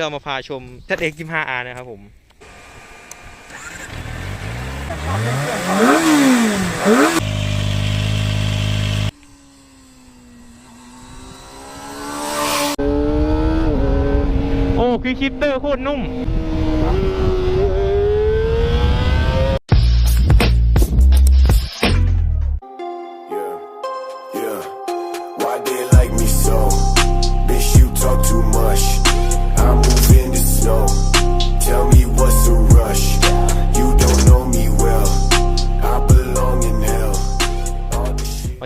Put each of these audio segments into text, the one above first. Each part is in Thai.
เรามาพาชม ZX 15 R นะครับผมโอ้คือคิปเตอร์โคตรนุ่ม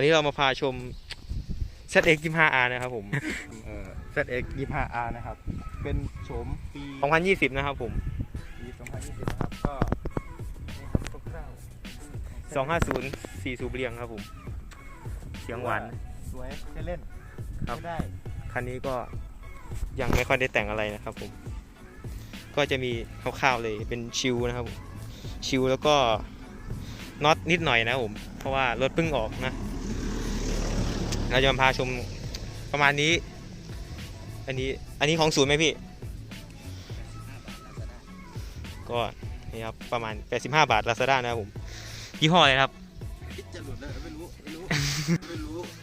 นนี้เรามาพาชม ZX 25R นะครับผมเอ่อ ZX 25R นะครับ เป็นโฉมปี 2020 นะครับผม ปี 2020 นะครับ ก็นี่ครับคร่าวๆ250 4สูบเรียงครับผม เสียงหวาน สวยใช้เล่นครับไม่ได้คันนี้ก็ยังไม่ค่อยได้แต่งอะไรนะครับผม ก็จะมีคร่าวๆเลยเป็นชิวนะครับผมชิวแล้วก็น็อตนิดหน่อยนะครับผม เพราะว่ารถเพิ่งออกนะ เราจะมาพาชมประมาณนี้ อันนี้ อันนี้ของศูนย์ไหมพี่ ก็นี่ครับประมาณ 85 บาท Lazada นะครับผมยี่ห้ออะไรนะครับ จะหลุดเลยไม่รู้ ไม่รู้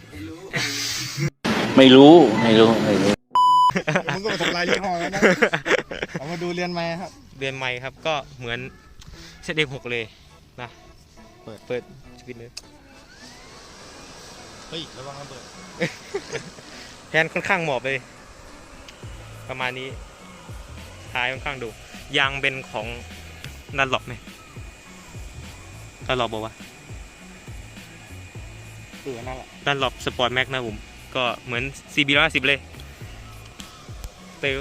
ไม่รู้ ไม่รู้ ไม่รู้ ไม่รู้ ไม่รู้ มึงก็มาทำลายยี่ห้อแล้วนะเอามาดูเรียนไหมครับ เรียนใหม่ครับก็เหมือนเซตเด็กหกเลยนะ เปิด เปิดสวิตช์เลย เฮ้ยระวังระเบิดแทนค่อนข้างหมอบเลย ประมาณนี้ท้ายค่อนข้างดูยางเป็นของดันหลบไหมดันหลบบอกว่าเออนั่นแหละดันหลบสปอร์ตแม็กนะผมก็เหมือน CB ร้อยสิบเลยสเตล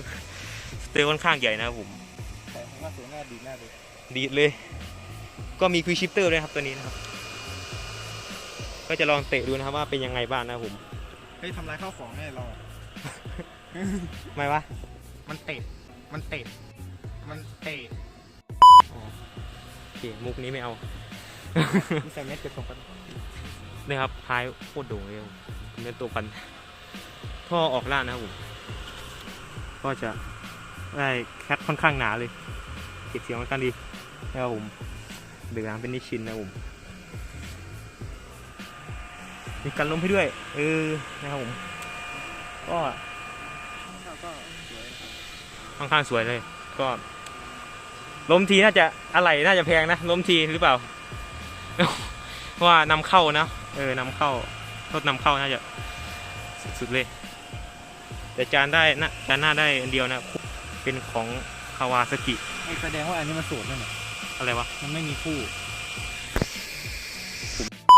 สเตลค่อนข้างใหญ่นะครับผมแต่ผมว่าสวยหน้าดีหน้าดูดีดเลย ก็มีควิชิปเตอร์ด้วยครับตัวนี้นะครับ ก็จะลองเตะดูนะครับว่าเป็นยังไงบ้างนะครับผม เฮ้ยทำลายข้าวของแน่เราอะไม่วะมันเตะ มันเตะ มันเตะโอเคมุกนี้ไม่เอา มีใส่เม็ดกระตกกันนี่ครับท้ายโคตรโด่งเลยเนื้อตัวพัน ท่อออกล่างนะครับผม ก็จะได้แคทค่อนข้างหนาเลย เก็บเสียงค่อนข้างดีนะครับผมเดือดเป็นนิชินนะครับผม มีกันลมให้ด้วย เออ นะครับผม ก็ก็สวยครับค่อนข้างสวยเลย ก็ล้มทีน่าจะอะไรน่าจะแพงนะล้มทีหรือเปล่า เพราะว่านำเข้านะเออนำเข้ารถนำเข้าน่าจะสุดๆเลย แต่จานได้นะจานหน้าได้อันเดียวนะเป็นของคาวาซากิไม่แสดงว่าอันนี้มันสูตรนั่นแหละอะไรวะ มันไม่มีคู่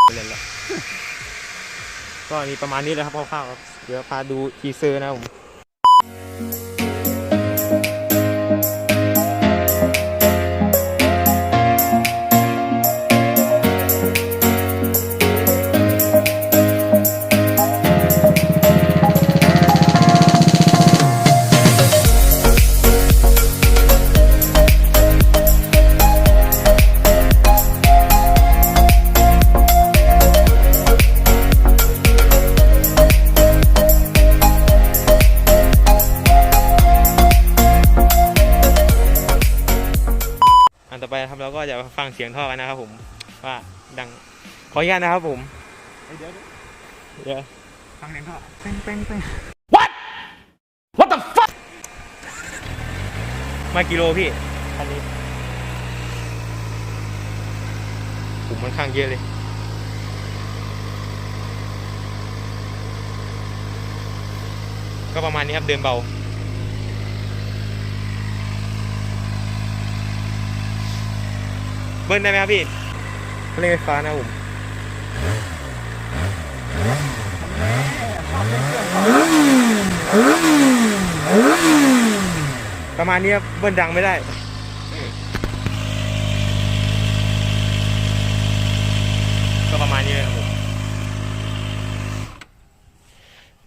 ไปเล่นละ ก็มีประมาณนี้เลยครับคร่าวๆครับ เดี๋ยวพาดูทีเซอร์นะผม ก็จะฟังเสียงท่อกันนะครับผมว่าดังขออนุญาตนะครับผมเฮ้ยเดี๋ยวเดี๋ยวเดี๋ยวฟังเสียงท่อเป้งเป้งเป้งมากิโลพี่คันนี้ผมค่อนข้างเยอะเลยก็ประมาณนี้ครับเดินเบา เบิ้ลได้ไหมครับพี่เล่นไฟฟ้านะผมประมาณนี้ครับเบิ้ลดังไม่ได้ก็ประมาณนี้เลยครับผม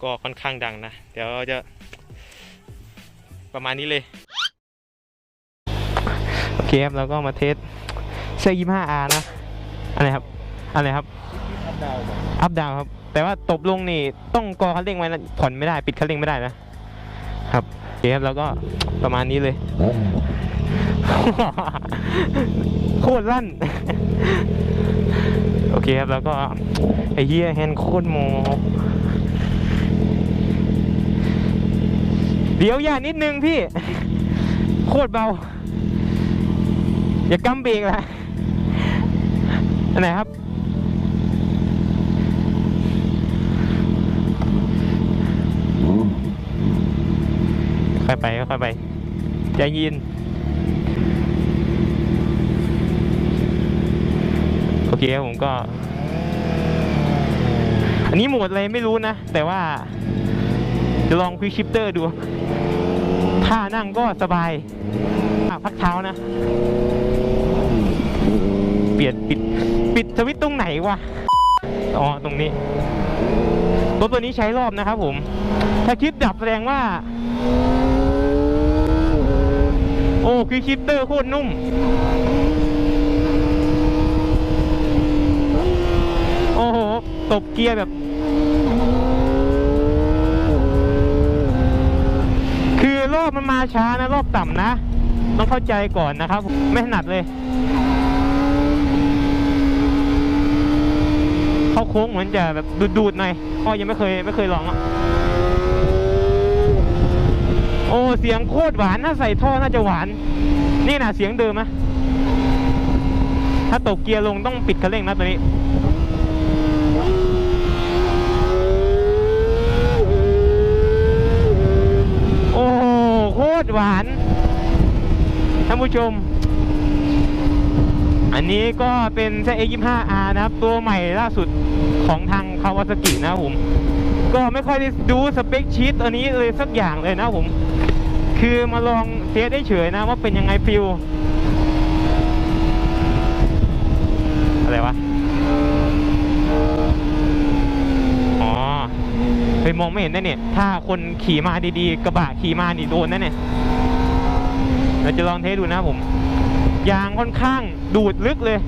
ก็ค่อนข้างดังนะ เดี๋ยวเราจะประมาณนี้เลย โอเคครับเราก็มาเทส เสื้อ 25R นะอะไรครับอะไรครับ อัพดาวครับ แต่ว่าตบลงนี่ต้องกอคันเร่งไว้นะผ่อนไม่ได้ ปิดคันเร่งไม่ได้นะ ครับโอเคครับแล้วก็ประมาณนี้เลย โคตรลั่น โอเคครับแล้วก็ ไอ้เฮียแฮนด์โคตรโมเดี๋ยวอย่านิดนึงพี่ โคตรเบา อย่ากำเบรกละ อันไหนครับ ค่อยไปค่อยไป ใจเยินโอเคครับผมก็ อันนี้โหมดอะไรไม่รู้นะ แต่ว่า จะลองควิกชิปเตอร์ดูท่านั่งก็สบายพักเท้านะ เปลี่ยนปิดปิด สวิตตรงไหนวะ อ๋อ ตรงนี้ รถตัวนี้ใช้รอบนะครับผม ถ้าคลิปดับแสดงว่า โอ้ควิกชิปเตอร์โคตรนุ่ม โอ้โห ตบเกียร์แบบ คือรอบมันมาช้านะ รอบต่ำนะ ต้องเข้าใจก่อนนะครับ ไม่ถนัดเลย เข้า โค้งเหมือนจะแบบดูดๆหน่อยพ่อยังไม่เคยไม่เคยลองอะโอ้เสียงโคตรหวานถ้าใส่ท่อน่าจะหวาน นี่นะเสียงเดิมนะถ้าตกเกียร์ลงต้องปิดคันเร่งนะตัวนี้โอ้โคตรหวานท่านผู้ชม นนี้ก็เป็นเซ A25R นะครับ ตัวใหม่ล่าสุดของทางคาวาซากินะผม ก็ไม่ค่อยได้ดูสเปคชีตตัวนี้เลยสักอย่างเลยนะผม คือมาลองเทสได้เฉยนะว่าเป็นยังไงฟิลอะไรวะ อ๋อไปมองไม่เห็นนะเนี่ย ถ้าคนขี่มาดีๆ กระบะขี่มานี่โดนนะเนี่ย เราจะลองเทสดูนะผม ยางค่อนข้าง ดูดลึกเลย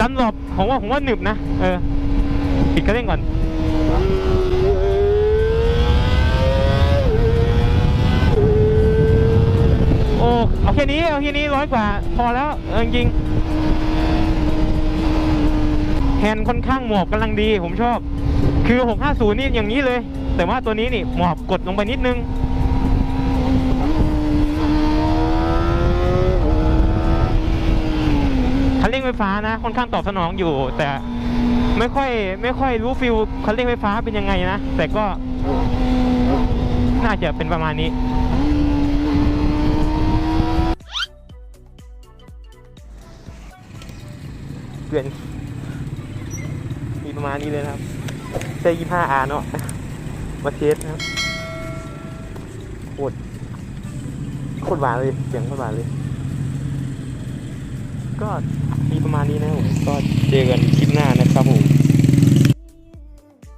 ดันหลบผมว่าผมว่าหนึบนะ เออปิดกระเร่งก่อน โอ้เอาแค่นี้เอาแค่นี้ร้อยกว่า พอแล้วเออจริงแฮนด์ค่อนข้างหมอบกำลังดีผมชอบ คือ 650 นี่อย่างนี้เลย แต่ว่าตัวนี้นี่หมอบกดลงไปนิดนึง คันเร่ งไฟฟ้านะค่อนข้างตอบสนองอยู่ แต่ไม่ค่อยไม่ค่อยรู้ฟิลคันเร่งไฟฟ้าเป็นยังไงนะ แต่ก็น่าจะเป็นประมาณนี้เพื่อนมีประมาณนี้เลยนะครับเซยี่ห้าอาเนาะมาเทสนะครับโคตรโคตรหวานเลยเสียงโคตรหวานเลย ก็ มีประมาณนี้นะครับผมก็เจอกันคลิปหน้านะครับผม